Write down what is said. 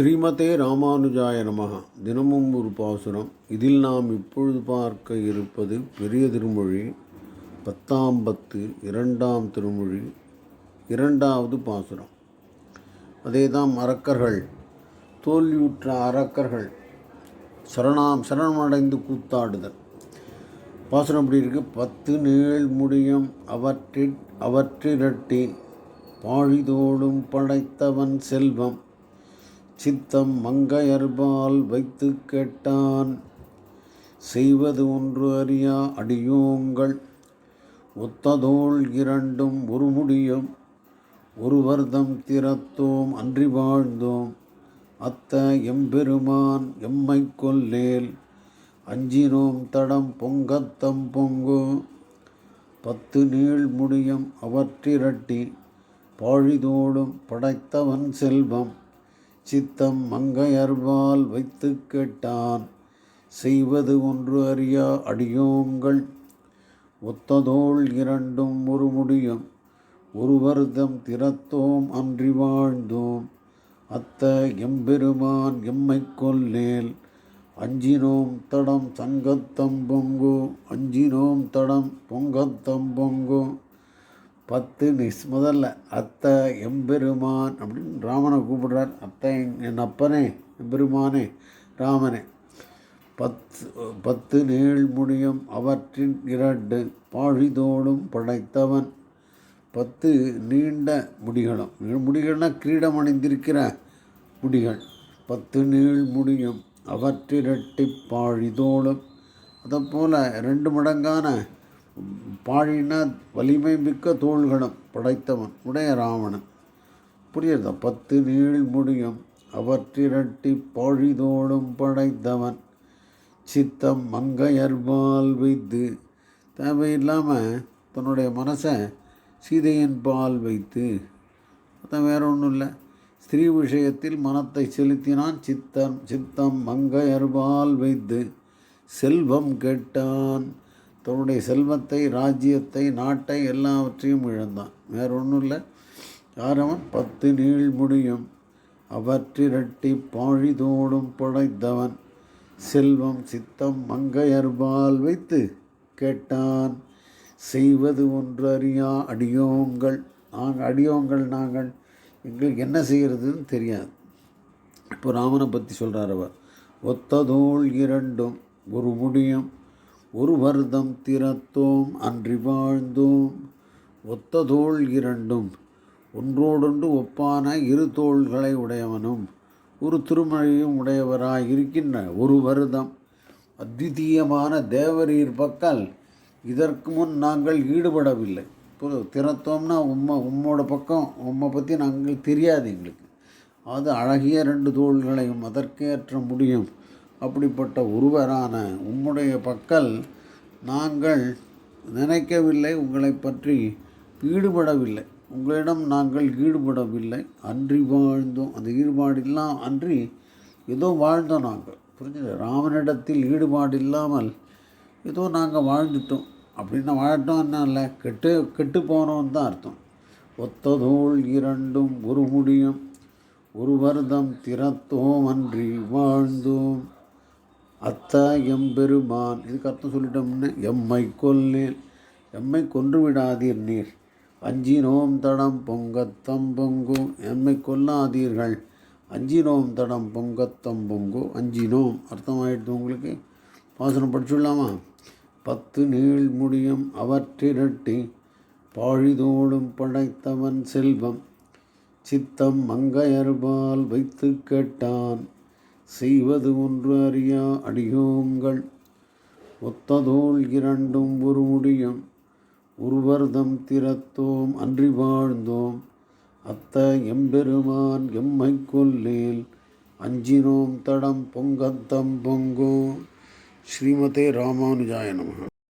ஸ்ரீமதே ராமானுஜாய நமக தினமும் ஒரு பாசுரம். இதில் நாம் இப்பொழுது பார்க்க இருப்பது பெரிய திருமொழி பத்தாம் பத்து இரண்டாம் திருமொழி இரண்டாவது பாசுரம். அதேதான் அரக்கர்கள் தோல்வியுற்ற அரக்கர்கள் சரணாம் சரணமடைந்து கூத்தாடுதல். பாசுரம் அப்படி இருக்கு? பத்து நீள் முடியும் அவற்றிற் அவற்றிரட்டி பாழிதோடும் படைத்தவன் செல்வம். சித்தம் மங்கையர்பால் வைத்து கேட்டான். செய்வது ஒன்று அறியா அடியோங்கள். ஒத்ததோள் இரண்டும் ஒரு முடியும். ஒருவர்தம் திறத்தோம் அன்றி வாழ்ந்தோம். அத்த எம்பெருமான் எம்மை கொல்லேல் அஞ்சினோம் தடம் பொங்கத்தம் பொங்கு. பத்து நீள் முடியும் அவற்றிரட்டி பாழிதோடும் படைத்தவன் செல்வம். சித்தம் மங்கையர்வால் வைத்து கேட்டான் செய்வது ஒன்று அறியா அடியோங்கள் ஒத்ததோள் இரண்டும் ஒரு முடியும். ஒருவர்தம் திறத்தோம் அன்றி வாழ்ந்தோம். அத்த எம்பெருமான் எம்மை கொல்லேல். அஞ்சினோம் தடம் சங்கத்தம் பொங்கு. அஞ்சினோம் தடம் பொங்கத்தம் பொங்கு. பத்து நிஸ் முதல்ல அத்தை எம்பெருமான் அப்படின்னு ராமனை கூப்பிடுறார். அத்தை என் அப்பனே எம்பெருமானே ராமனே. பத்து பத்து நீள் முடியும் அவற்றின் இரண்டு பாழிதோடும் படைத்தவன். பத்து நீண்ட முடிகளும். முடிகள்னால் கிரீடம் அணிந்திருக்கிற முடிகள். பத்து நீள் முடியும் அவற்றிரட்டி பாழிதோடும் அதை போல் ரெண்டு மடங்கான பாழின வலிமை மிக்க தோள்களும் படைத்தவன் உடைய ராவணன். புரியுதா? பத்து நீள் முடியும். அவற்றிரட்டி பாழிதோடும் படைத்தவன். சித்தம் மங்கையர்பால் வைத்து தேவையில்லாமல் தன்னுடைய மனசை சீதையின் பால் வைத்து. அதான் வேற ஒன்றும் இல்லை. ஸ்திரீ விஷயத்தில் மனத்தை செலுத்தினான் சித்தம். சித்தம் மங்கையர்பால் வைத்து செல்வம் கேட்டான். தன்னுடைய செல்வத்தை ராஜ்யத்தை நாட்டை எல்லாவற்றையும் இழந்தான். வேற ஒன்றும் இல்லை யாரவன்? பத்து நீள் முடியும். அவற்றிரட்டி பாழிதோடும் படைத்தவன். செல்வம் சித்தம் மங்கையர்பால் வைத்து கேட்டான். செய்வது ஒன்று அறியா அடியோங்கள். நாங்கள் அடியோங்கள் நாங்கள். எங்களுக்கு என்ன செய்கிறதுன்னு தெரியாது. இப்போ ராமனை பற்றி சொல்கிறார் அவர். ஒத்ததோள் இரண்டும் ஒரு முடியும். ஒரு வருதம் திறத்தோம் அன்றி வாழ்ந்தோம். ஒத்த தோள் இரண்டும் ஒன்றோடொன்று ஒப்பான இரு தோள்களை உடையவனும் ஒரு திருமழையும் உடையவராய் இருக்கின்ற ஒரு வருதம் அத்விதீயமான தேவரீர் பக்கல் இதற்கு முன் நாங்கள் ஈடுபடவில்லை. திறத்தோம்னா உம்மை உம்மோட பக்கம் உம்மை பற்றி நாங்கள் தெரியாது எங்களுக்கு. அது அழகிய ரெண்டு தோள்களையும் அதற்கேற்ற முடியும். அப்படிப்பட்ட ஒருவரான உம்முடைய பக்கல் நாங்கள் நினைக்கவில்லை உங்களை பற்றி ஈடுபடவில்லை. உங்களிடம் நாங்கள் ஈடுபடவில்லை. அன்றி வாழ்ந்தோம். அந்த ஈடுபாடெல்லாம் அன்றி ஏதோ வாழ்ந்தோம் நாங்கள். புரிஞ்சுது? ராமனிடத்தில் ஈடுபாடு இல்லாமல் ஏதோ நாங்கள் வாழ்ந்துட்டோம். அப்படின்னு வாழட்டோம் என்ன இல்லை கெட்டு கெட்டு போனோம்னு தான் அர்த்தம். ஒத்ததோள் இரண்டும் ஒரு முடியும். ஒரு வருதம் திறத்தோம் அன்றி வாழ்ந்தோம். அத்தா எம்பெருமான். இதுக்கு அர்த்தம் சொல்லிட்டோம்னு எம்மை கொல்லேன் எம்மை கொன்று விடாதீர் நீர். அஞ்சினோம் தடம் பொங்கத்தம் பொங்கு எம்மை கொல்லாதீர்கள். அஞ்சினோம் தடம் பொங்கத்தம் பொங்கு அஞ்சினோம். அர்த்தமாயிடுது உங்களுக்கு? பாசனம் படிச்சுடலாமா பத்து நீள் முடியும் அவற்றிரட்டி பாழிதோடும் படைத்தவன் செல்வம். சித்தம் மங்கையர்பால் வைத்து கேட்டான். செய்வது ஒன்று அறியா அடியோங்கள் ஒத்ததோல் இரண்டும் ஒரு முடியும். உருவர்தம் திறத்தோம் அன்றி வாழ்ந்தோம். அத்த எம்பெருமான் எம்மை கொல்லேல் அஞ்சினோம் தடம் பொங்கத்தம் பொங்கோ ஸ்ரீமதே ராமானுஜாய நமக.